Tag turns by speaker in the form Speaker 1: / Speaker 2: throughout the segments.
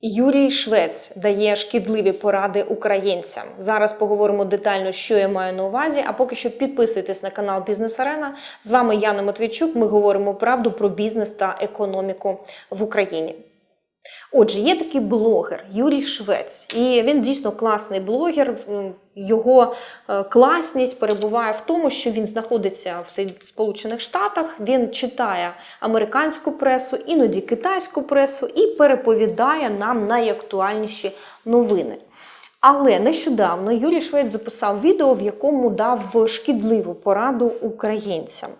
Speaker 1: Юрій Швець дає шкідливі поради українцям. Зараз поговоримо детально, що я маю на увазі. А поки що підписуйтесь на канал Бізнес Арена. З вами Яна Матвійчук. Ми говоримо правду про бізнес та економіку в Україні. Отже, є такий блогер Юрій Швець, і він дійсно класний блогер. Його е, класність перебуває в тому, що він знаходиться в Сполучених Штатах, він читає американську пресу, іноді китайську пресу і переповідає нам найактуальніші новини. Але нещодавно Юрій Швець записав відео, в якому дав шкідливу пораду українцям.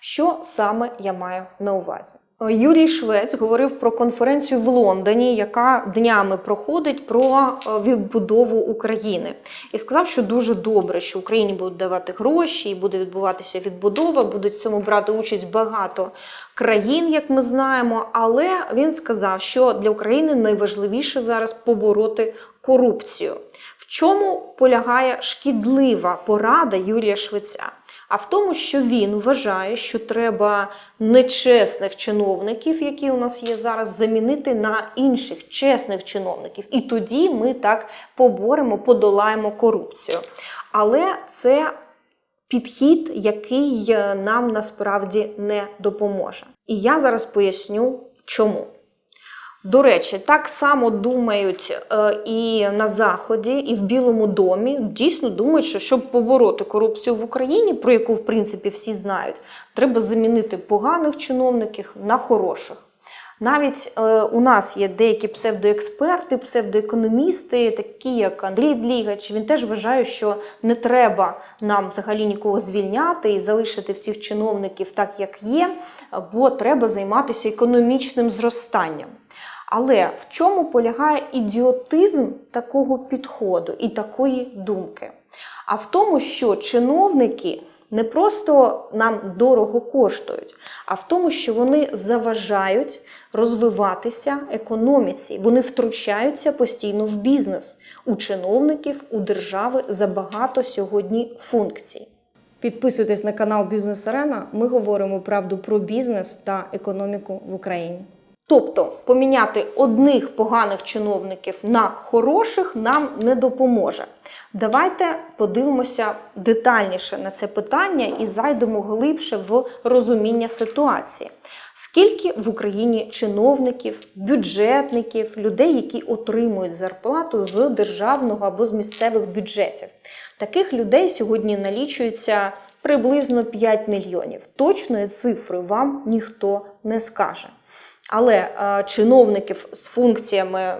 Speaker 1: Що саме я маю на увазі? Юрій Швець говорив про конференцію в Лондоні, яка днями проходить про е, відбудову України, і сказав, що дуже добре, що Україні будуть давати гроші, і буде відбуватися відбудова, будуть в цьому брати участь багато країн, як ми знаємо. Але він сказав, що для України найважливіше зараз побороти корупцію. В чому полягає шкідлива порада Юрія Швеця? А в тому, що він вважає, що треба нечесних чиновників, які у нас є зараз, замінити на інших чесних чиновників. І тоді ми так поборемо, подолаємо корупцію. Але це підхід, який е, нам насправді не допоможе. І я зараз поясню, чому. До речі, так само думають е, і на Заході, і в Білому домі. Дійсно думають, що щоб побороти корупцію в Україні, про яку в принципі всі знають, треба замінити поганих чиновників на хороших. Навіть е, у нас є деякі псевдоексперти, псевдоекономісти, такі як Андрій Длігач. Він теж вважає, що не треба нам взагалі нікого звільняти і залишити всіх чиновників так, як є, бо треба займатися економічним зростанням. Але в чому полягає ідіотизм такого підходу і такої думки? А в тому, що чиновники не просто нам дорого коштують, а в тому, що вони заважають розвиватися економіці. Вони втручаються постійно в бізнес у чиновників, у держави забагато сьогодні функцій. Підписуйтесь на канал Бізнес Арена. Ми говоримо правду про бізнес та економіку в Україні. Тобто поміняти одних поганих чиновників на хороших нам не допоможе. Давайте подивимося детальніше на це питання і зайдемо глибше в розуміння ситуації. Скільки в Україні чиновників, бюджетників, людей, які отримують зарплату з державного або з місцевих бюджетів? Таких людей сьогодні налічується приблизно 5 мільйонів. Точної цифри вам ніхто не скаже. Але е, чиновників з функціями,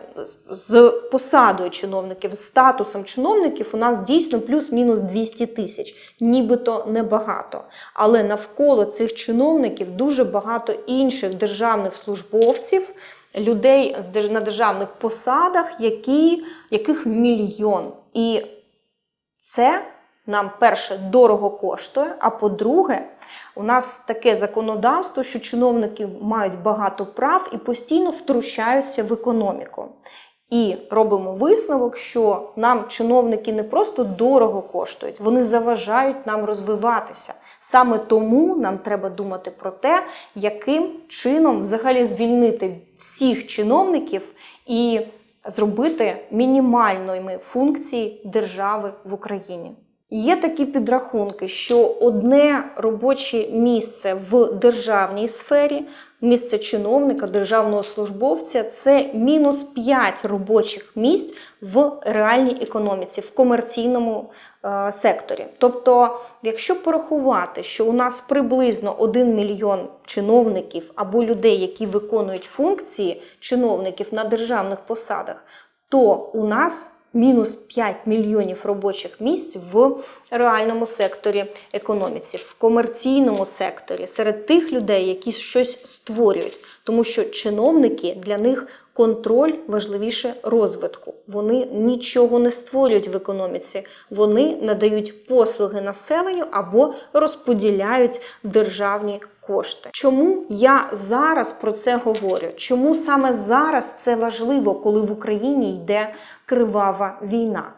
Speaker 1: з посадою чиновників, з статусом чиновників у нас дійсно плюс-мінус 200 тисяч, нібито небагато. Але навколо цих чиновників дуже багато інших державних службовців, людей на державних посадах, які, яких мільйон. І це нам перше дорого коштує. А по-друге, у нас таке законодавство, що чиновники мають багато прав і постійно втручаються в економіку. І робимо висновок, що нам чиновники не просто дорого коштують, вони заважають нам розвиватися. Саме тому нам треба думати про те, яким чином взагалі звільнити всіх чиновників і зробити мінімальними функції держави в Україні. Є такі підрахунки, що одне робоче місце в державній сфері, місце чиновника, державного службовця це мінус 5 робочих місць в реальній економіці, в комерційному е, секторі. Тобто, якщо порахувати, що у нас приблизно 1 мільйон чиновників або людей, які виконують функції чиновників на державних посадах, то у нас мінус 5 мільйонів робочих місць в реальному секторі економіці, в комерційному секторі, серед тих людей, які щось створюють. Тому що чиновники для них контроль важливіше розвитку. Вони нічого не створюють в економіці, вони надають послуги населенню або розподіляють державні кошти. Чому я зараз про це говорю? Чому саме зараз це важливо, коли в Україні йде кривава війна?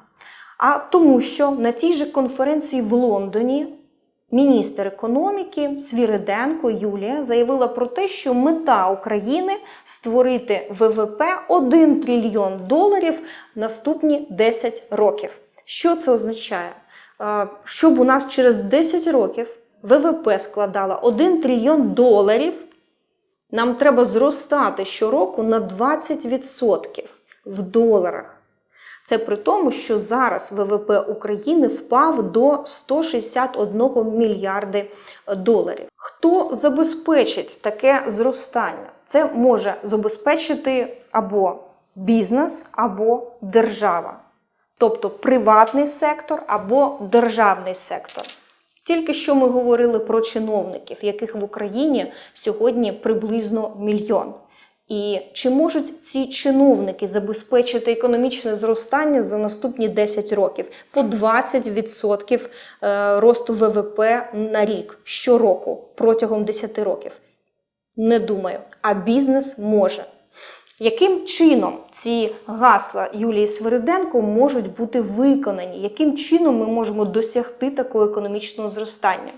Speaker 1: А тому, що на тій же конференції в Лондоні Міністр економіки Свіриденко Юлія заявила про те, що мета України створити ВВП 1 трильйон доларів наступні 10 років. Що це означає? Е, Щоб у нас через 10 років ВВП складала 1 трильйон доларів, нам треба зростати щороку на 20% в доларах. Це при тому, що зараз ВВП України впав до 161 мільярди доларів. Хто забезпечить таке зростання? Це може забезпечити або бізнес, або держава, тобто приватний сектор або державний сектор. Тільки що ми говорили про чиновників, яких в Україні сьогодні приблизно мільйон. І чи можуть ці чиновники забезпечити економічне зростання за наступні 10 років по 20% е, росту ВВП на рік щороку протягом 10 років? Не думаю. А бізнес може. Яким чином ці гасла Юлії Свириденко можуть бути виконані? Яким чином ми можемо досягти такого економічного зростання?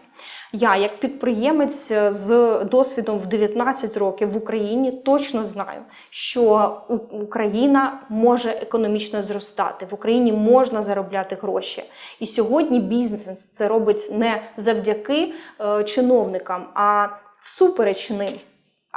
Speaker 1: Я, як підприємець з досвідом в 19 років в Україні, точно знаю, що Україна може економічно зростати, в Україні можна заробляти гроші. І сьогодні бізнес це робить не завдяки е, чиновникам, а всупереч ним.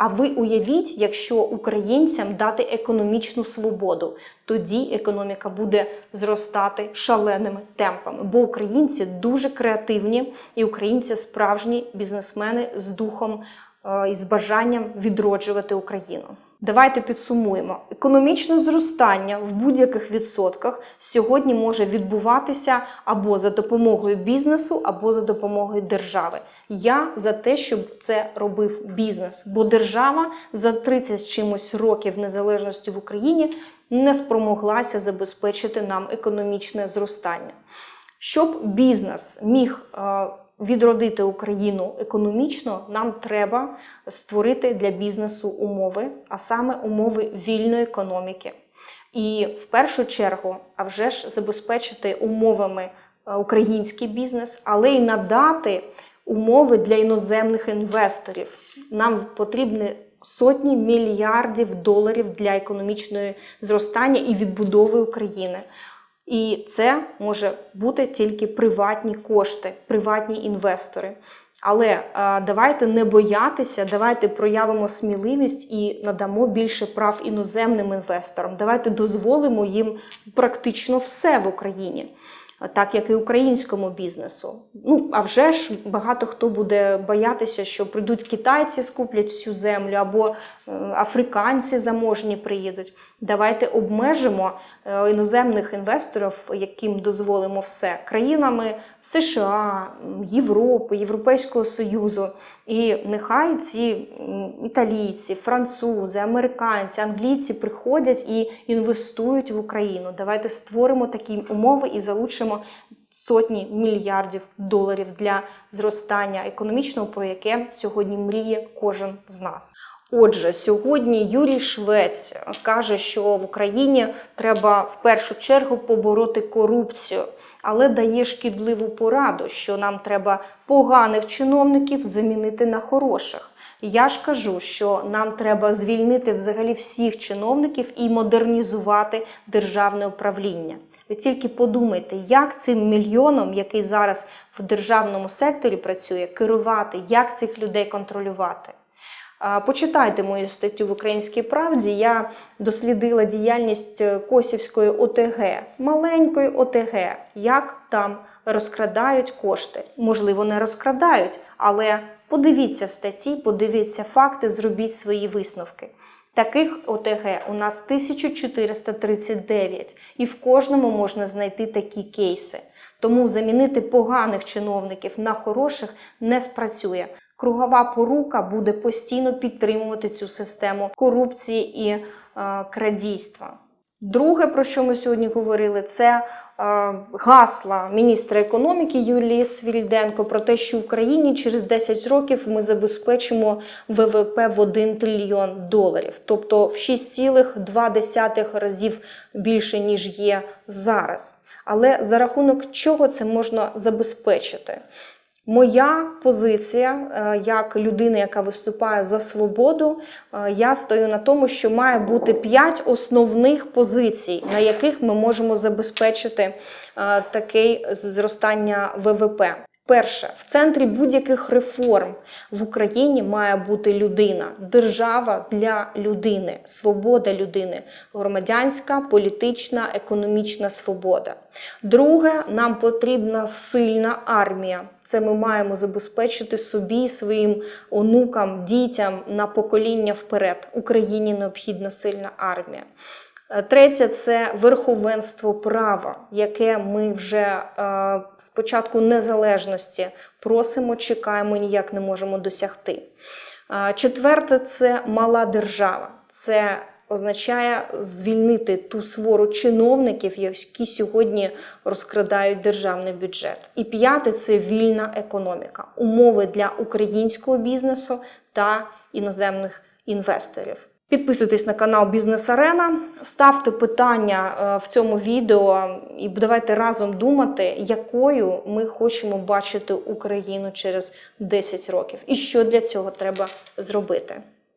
Speaker 1: А ви уявіть, якщо українцям дати економічну свободу, тоді економіка буде зростати шаленими темпами. Бо українці дуже креативні, і українці справжні бізнесмени з духом е, і з бажанням відроджувати Україну. Давайте підсумуємо. Економічне зростання в будь-яких відсотках сьогодні може відбуватися або за допомогою бізнесу, або за допомогою держави. Я за те, щоб це робив бізнес, бо держава за 30 з чимось років незалежності в Україні не спромоглася забезпечити нам економічне зростання. Щоб бізнес міг е, відродити Україну економічно, нам треба створити для бізнесу умови, а саме умови вільної економіки. І в першу чергу, а вже ж забезпечити умовами е, український бізнес, але й надати умови для іноземних інвесторів. Нам потрібні сотні мільярдів доларів для економічної зростання і відбудови України. І це може бути тільки приватні кошти, приватні інвестори. Але е, давайте не боятися, давайте проявимо сміливість і надамо більше прав іноземним інвесторам. Давайте дозволимо їм практично все в Україні, так як і українському бізнесу. Ну а вже ж багато хто буде боятися, що прийдуть китайці, скуплять всю землю, або е, африканці заможні приїдуть. Давайте обмежимо е, іноземних інвесторів, яким дозволимо все країнами США, Європи, Європейського Союзу. І нехай ці італійці, французи, американці, англійці приходять і інвестують в Україну. Давайте створимо такі умови і залучимо сотні мільярдів доларів для зростання економічного, про яке сьогодні мріє кожен з нас. Отже, сьогодні Юрій Швець каже, що в Україні треба в першу чергу побороти корупцію, але дає шкідливу пораду, що нам треба поганих чиновників замінити на хороших. Я ж кажу, що нам треба звільнити взагалі всіх чиновників і модернізувати державне управління. Ви тільки подумайте, як цим мільйоном, який зараз в державному секторі працює, керувати, як цих людей контролювати. Почитайте мою статтю в Українській правді. Я дослідила діяльність е, Косівської ОТГ, маленької ОТГ, як там розкрадають кошти. Можливо, не розкрадають, але подивіться в статті, подивіться факти, зробіть свої висновки. Таких ОТГ у нас 1439, і в кожному можна знайти такі кейси. Тому замінити поганих чиновників на хороших не спрацює. Кругова порука буде постійно підтримувати цю систему корупції і е, крадійства. Друге, про що ми сьогодні говорили, це е, гасла міністра економіки Юлії Свільденко про те, що в Україні через 10 років ми забезпечимо ВВП в 1 трильйон доларів, тобто в 6,2 разів більше ніж є зараз. Але за рахунок чого це можна забезпечити? Моя позиція е, як людини, яка виступає за свободу, е, я стою на тому, що має бути п'ять основних позицій, на яких ми можемо забезпечити е, таке зростання ВВП. Перше, в центрі будь-яких реформ в Україні має бути людина, держава для людини, свобода людини, громадянська, політична, економічна свобода. Друге, нам потрібна сильна армія. Це ми маємо забезпечити собі, своїм онукам, дітям на покоління вперед. Україні необхідна сильна армія. Е, Третє це верховенство права, яке ми вже е, з початку незалежності просимо, чекаємо, ніяк не можемо досягти. Е, Четверте це мала держава. Це означає звільнити ту свору чиновників, які сьогодні розкрадають державний бюджет. І п'яте це вільна економіка, умови для українського бізнесу та іноземних інвесторів. Підписуйтесь на канал Бізнес Арена, ставте питання е, в цьому відео і давайте разом думати, якою ми хочемо бачити Україну через 10 років і що для цього треба зробити.